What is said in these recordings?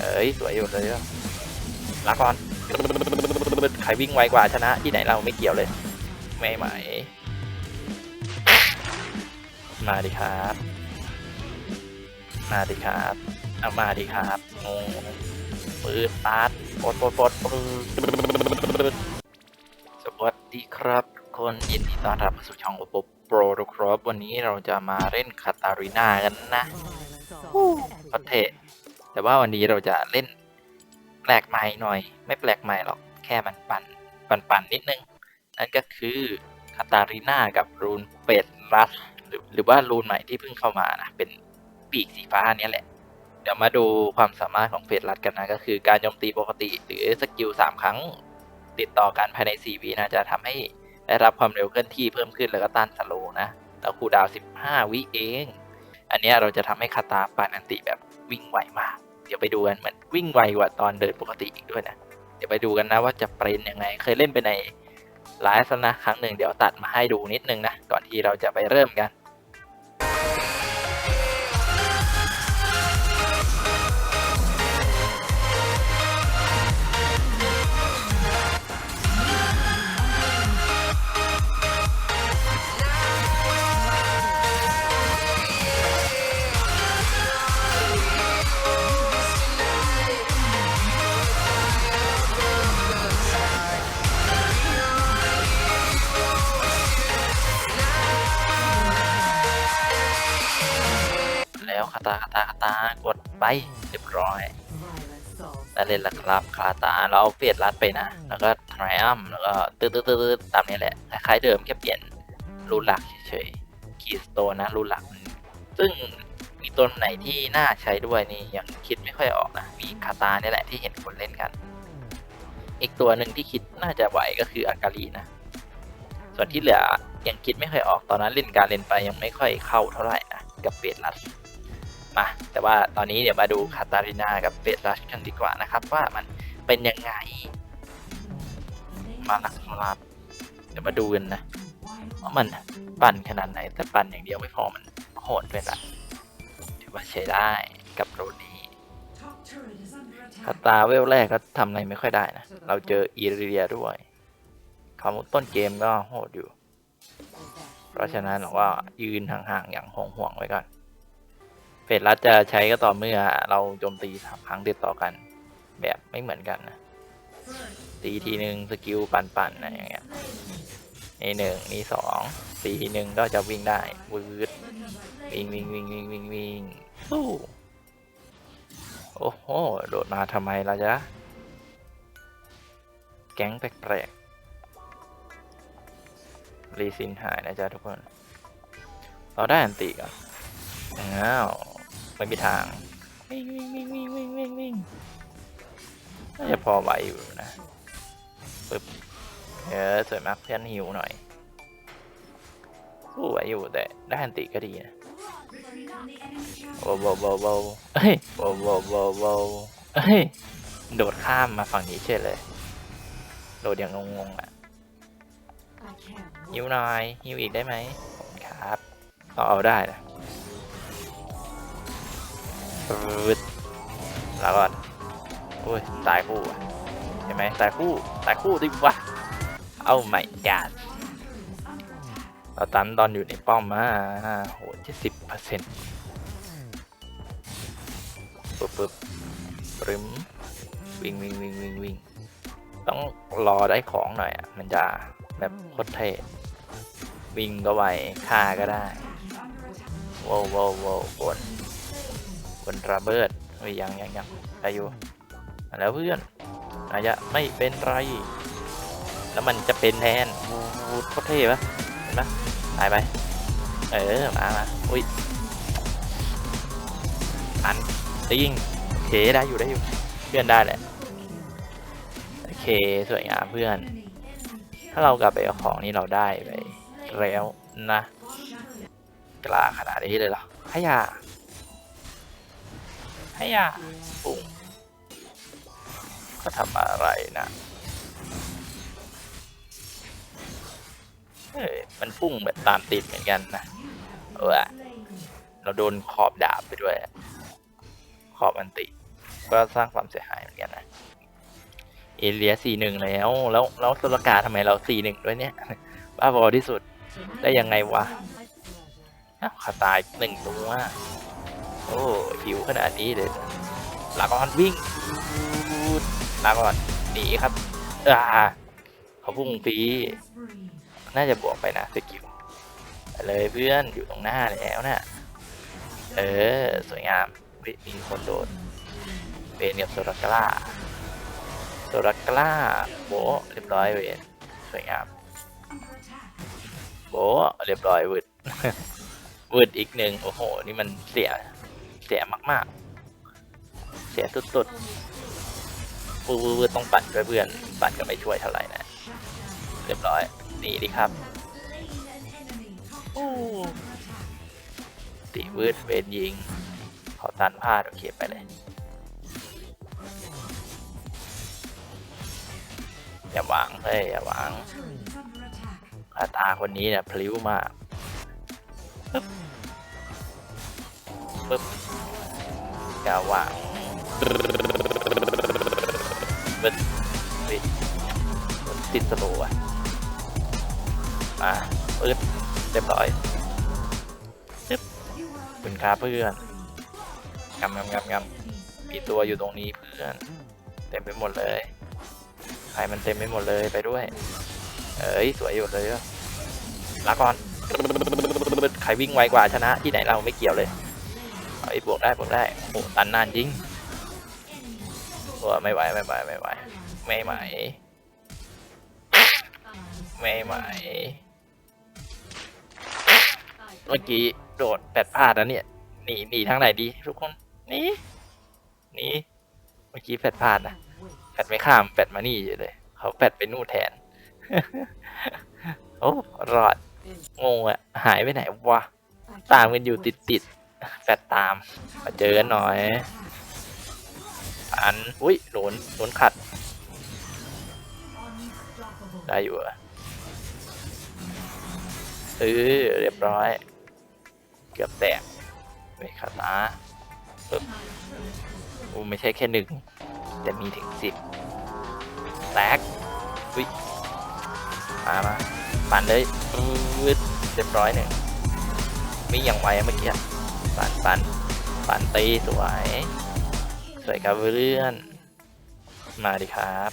เอ้ยสวยอยู่เลยอะลาก่อนใครวิ่งไวกว่าชนะที่ไหนเราไม่เกี่ยวเลย ไม่ไหม มาดิครับ มาดิครับเอามาดิครับงงปืดปาดปดปดปดปืดสวัสดีครับทุกคนยินดีต้อนรับเข้าสู่ช่องโอปโปรทุกครับวันนี้เราจะมาเล่นคาตาริน่ากันนะประเทศ แต่ว่าวันนี้เราจะเล่นแปลกใหม่หน่อย ไม่แปลกใหม่หรอกแค่มันปั่นปั่นปั่นนิดนึง นั่นก็คือคาตาริน่ากับรูนเป็ดรัสหรือหรือว่ารูนใหม่ที่เพิ่งเข้ามานะเป็นปีกสีฟ้าเนี้ยแหละ เดี๋ยวมาดูความสามารถของเฟดรัดกันนะ ก็คือการโจมตีปกติหรือสกิลสามครั้ง ติดต่อกันภายใน 4 วินะจะทำให้ได้รับความเร็วเคลื่อนที่เพิ่มขึ้นแล้วก็ต้านสโลนะแล้วคูดาว 15 วิเอง อันนี้เราจะทำให้คาตาปานอันติแบบวิ่งไวมาก เดี๋ยวไปดูกันเหมือนวิ่งไวกว่าตอนเดินปกติอีกด้วยนะ เดี๋ยวไปดูกันนะว่าจะเป็นยังไง เคยเล่นไปในไลฟ์นะครั้งหนึ่งเดี๋ยวตัดมาให้ดูนิดนึงนะ ก่อนที่เราจะไปเริ่มกัน คาตาคาตาคาตากดไปเรียบร้อยได้เล่นและครับคาตาเราเอาเปลี่ยนรัดไปนะ แล้วก็ทริอัมแล้วก็ตืดตืดตืดตามนี้แหละคล้ายๆเดิมแค่เปลี่ยนรูนหลักเฉยๆคีสโตนนะรูนหลักมันซึ่งมีตัวไหนที่น่าใช้ด้วยนี่ยังคิดไม่ค่อยออกนะ มีคาตาเนี่ยแหละที่เห็นคนเล่นกัน อีกตัวหนึ่งที่คิดน่าจะไหวก็คืออากาลีนะ ส่วนที่เหลือยังคิดไม่ค่อยออกตอนนั้นเล่นการเล่นไปยังไม่ค่อยเข้าเท่าไหร่นะกับเปลี่ยนรัด มาแต่ว่าตอนนี้เดี๋ยวมาดูคาตารินากับเบสรัชกันดีกว่านะครับ ว่ามันเป็นยังไง มาหลักครับเดี๋ยวมาดูกันนะว่ามันปั่นขนาดไหน แต่ปั่นอย่างเดียวไม่พอมันโหดด้วยละถือว่าใช้ได้กับโรนี้คาตาเวลแรกก็ทำอะไรไม่ค่อยได้นะ เราเจออีเรียด้วยเขาต้นเกมก็โหดอยู่ เพราะฉะนั้นเราก็ยืนห่างๆอย่างห่วงๆไว้ก่อน เฟสรัดจะใช้ก็ต่อเมื่อเราโจมตีสามครั้งติดต่อกัน แบบไม่เหมือนกันนะตีทีหนึ่งสกิลปั่นๆนะอย่างเงี้ยนี่หนึ่งนี่สองตีทีหนึ่งก็จะวิ่งได้วืดวิ่งวิ่งวิ่งวิ่งวิ่งวิ่งสู้โอ้โหโดดมาทำไมล่ะจ๊ะแก๊งแปลกๆรีซินหายนะจ๊ะทุกคน เราได้อันติก่อนอ้าว ไม่มีทางวิ่งวิ่งวิ่งวิ่งวิ่งวิ่งวิ่งน่าจะพอไหวอยู่นะปึ๊บเออสวยมากเพื่อนหิวหน่อยสู้ไหวอยู่แต่ได้อันติก็ดีนะโว้วโว้วโว้วโว้วเอ้ยโว้วโว้วโว้วโว้วเอ้ยโดดข้ามมาฝั่งนี้เฉยเลย โดดอย่างงงๆอะหิวหน่อยหิวอีกได้ไหมครับเอาได้นะ ปืดแล้วก็อุ้ยตายคู่เห็นไหมตายคู่ตายคู่ดิวะเอาไม่กัดเราตันตอนอยู่ในป้อมมาโหเจ็ดสิบเปอร์เซ็นต์ปึ๊บปึ๊บปรึมวิ่งวิ่งวิ่งวิ่งวิ่งต้องรอได้ของหน่อยอะ มันจะแบบโคตรเท่วิ่งก็ไวฆ่าก็ได้ว้าวว้าวว้าวบน บนระเบิดเฮ้ยยังยังยังได้อยู่มาแล้วเพื่อนอาจจะไม่เป็นไร แล้วมันจะเป็นแทนวูดโคตรเท่ปะเห็นปะตายไป เออ มามาอุ้ยอันติงโอเคได้อยู่ได้อยู่ เพื่อนได้แหละ โอเค สวยงามเพื่อน ถ้าเรากลับไปเอาของนี่เราได้ไปแล้วนะ กล้าขนาดนี้เลยเหรอขยะ ให้ยาปุ่งเขาทำอะไรนะเฮ้ยมันพุ่งแบบตามติดเหมือนกันนะเออเราโดนขอบดาบไปด้วย ขอบอันติ ก็สร้างความเสียหายเหมือนกันนะเอเลียสี่หนึ่งแล้ว แล้วแล้วสุรกาทำไมเราสี่หนึ่งด้วยเนี่ยบ้าบอที่สุดได้ยังไงวะอ้าวขาตายหนึ่งตัว โอ้หิวขนาดนี้เลยลาก่อนวิ่งลาก่อนหนีครับอ่าเขาพุ่งฟีน่าจะบวกไปนะสกิลเลยเพื่อนอยู่ตรงหน้าแล้วนะ่ะเออ สวยงามมีคนโดนเป็นกับโซรากล่าโซรากล่าโบเรียบร้อยเวนสวยงามโบเรียบร้อยวืดวืดอีกหนึ่งโอ้โห นี่มันเสีย เสียมากๆ เสียสุดๆวืดวืดต้องปั่นช่วยเพื่อน ปั่นก็ไม่ช่วยเท่าไหร่นะ เรียบร้อยหนีดิครับตีวืดเวนยิง ขอตันพลาดโอเคไปเลยอย่าหวังเฮ้ยอย่าหวังคาตาคนนี้เนี่ยพลิ้วมาก ปึ๊บปึ๊บอย่าหวังปึ๊บเฮ้ยมันติดสโลว์อะมาปึ๊บเรียบร้อยปึ๊บคุณครับเพื่อนงำงำงำงำมีตัวอยู่ตรงนี้เพื่อน เต็มไปหมดเลยใครมันเต็มไปหมดเลยไปด้วย เอ้ยสวยอยู่เลยอะลาก่อนใครวิ่งไวกว่าชนะที่ไหนเราไม่เกี่ยวเลย ไอ้บวกได้บวกได้โอ้ตันนานจริงตัวไม่ไหวไม่ไหวไม่ไหวไม่ไหวไม่ไหวเมื่อกี้โดดแปดพลาดแล้วเนี่ยหนีหนีทางไหนดี ทุกคนหนีหนีเมื่อกี้แปดพลาดนะแปดไม่ข้ามแปดมานี่อยู่เลยเขาแปดไปนู่นแทนโอ้รอดงงอะหายไปไหนวะตามกันอยู่ติดติด แปดตามมาเจอกันหน่อยอันอุ้ยโดนโดนขัด ได้อยู่อะเออเรียบร้อย เกือบแตกไปคาตาปึ๊บอูไม่ใช่แค่หนึ่งจะมีถึงสิบแตกอุ้ยมามาปั่นเลยปื๊ดเรียบร้อยหนึ่งมีอย่างไวเมื่อกี้ ปั่นปั่นปั่นตีสวย สวยครับเพื่อน มาดิครับ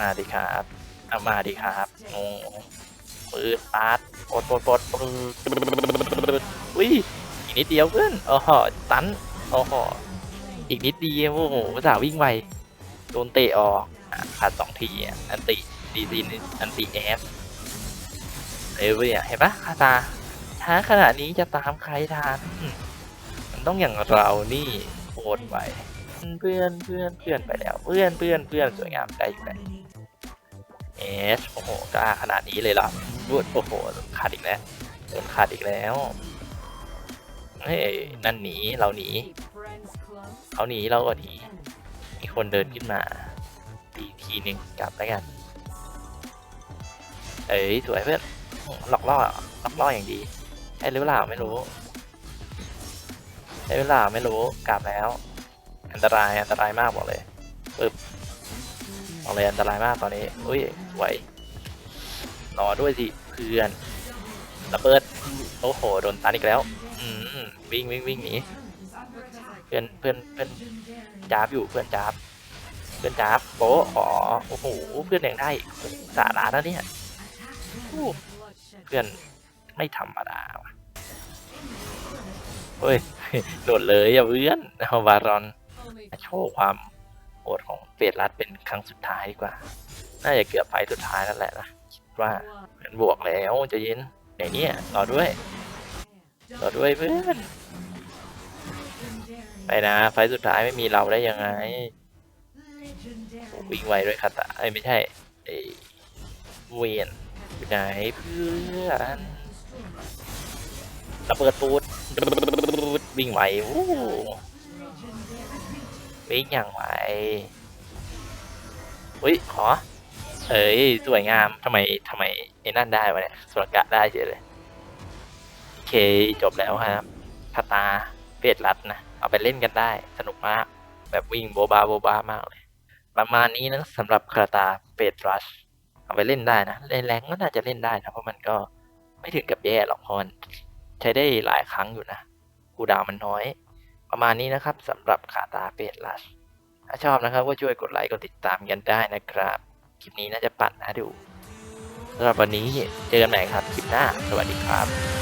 มาดิครับเอามาดิครับงงปืดปาดปดปดปดปือุ้ยอีกนิดเดียวเพื่อนโอ้โหตันโอ้โหอีกนิดเดียวโอ้โหภาษาวิ่งไวโดนเตะออกขาดสองทีอันติดีซีอันติเอฟเอ้ยเห็นปะคาตาาขนาดนี้จะตามใครทันมันต้องอย่างเรานี่โคตรไวเพื่อนเพื่อนเพื่อนไปแล้ว เพื่อนเพื่อนเพื่อนสวยงามได้อยู่แล้วเอสโอ้โหกล้าขนาดนี้เลยหรอรูดโอ้โหขาดอีกแล้วโดนขาดอีกแล้วเฮ้ยนั่นหนีเราหนีเขาหนีเราก็หนีมีคนเดินขึ้นมาตีทีหนึ่งกลับแล้วกันเอ้ยสวยเพื่อนหลอกล่อหลอกล่ออย่างดี ใช่หรือเปล่าไม่รู้ใช่หรือเปล่าไม่รู้กลับแล้ว อันตรายอันตรายมากบอกเลยปึ๊บบอกเลยอันตรายมากตอนนี้อุ้ยไหวรอด้วยสิเพื่อนระเบิดโอ้โหโดนตันอีกแล้วอืมวิ่งวิ่งวิ่งหนีเพื่อนเพื่อนเพื่อนจ้าบอยู่เพื่อนจ้าบเพื่อนจ้าบโป๊ะอ๋อโอ้โหเพื่อนยังได้สาระนะเนี่ยเพื่อน ไม่ธรรมดาเฮ้ยโดดเลยอะเพื่อนเอาบารอนโชว์ความโหดของเฟดรัดเป็นครั้งสุดท้ายดีกว่า น่าจะเกือบไฟสุดท้ายแล้วแหละนะคิดว่าเพื่อนบวกแล้วจะย็นไหนเนี่ยรอด้วยรอด้วยเพื่อนไปนะ ไฟสุดท้ายไม่มีเราได้ยังไงโอ้วิ่งไวด้วยคาตาไอ้ไม่ใช่ไอ้เวียนอยู่ไหนเพื่อน ระเบิดปูดวิ่งไววู้วิ่งอย่างไหวอุ้ยขอ เอ้ยสวยงามทำไมทำไมไอ้นั่นได้วะเนี่ยสุรกะได้เฉยเลยโอเคจบแล้วครับคาตาเฟดรัดนะ เอาไปเล่นกันได้ สนุกมาก แบบวิ่งโบบาโบบามากเลย ประมาณนี้นะสำหรับคาตาเปดรัชเอาไปเล่นได้นะเล่นแรงก็น่าจะเล่นได้นะเพราะมันก็ ไม่ถึงกับแย่หรอกเพราะมันใช้ได้หลายครั้งอยู่นะคูดาวมันน้อย ประมาณนี้นะครับสำหรับคาตาเปดลัสถ้าชอบนะครับก็ช่วยกดไลค์กดติดตามกันได้นะครับ คลิปนี้น่าจะปั่นนะดูสำหรับวันนี้เจอกันใหม่ครับคลิปหน้า สวัสดีครับ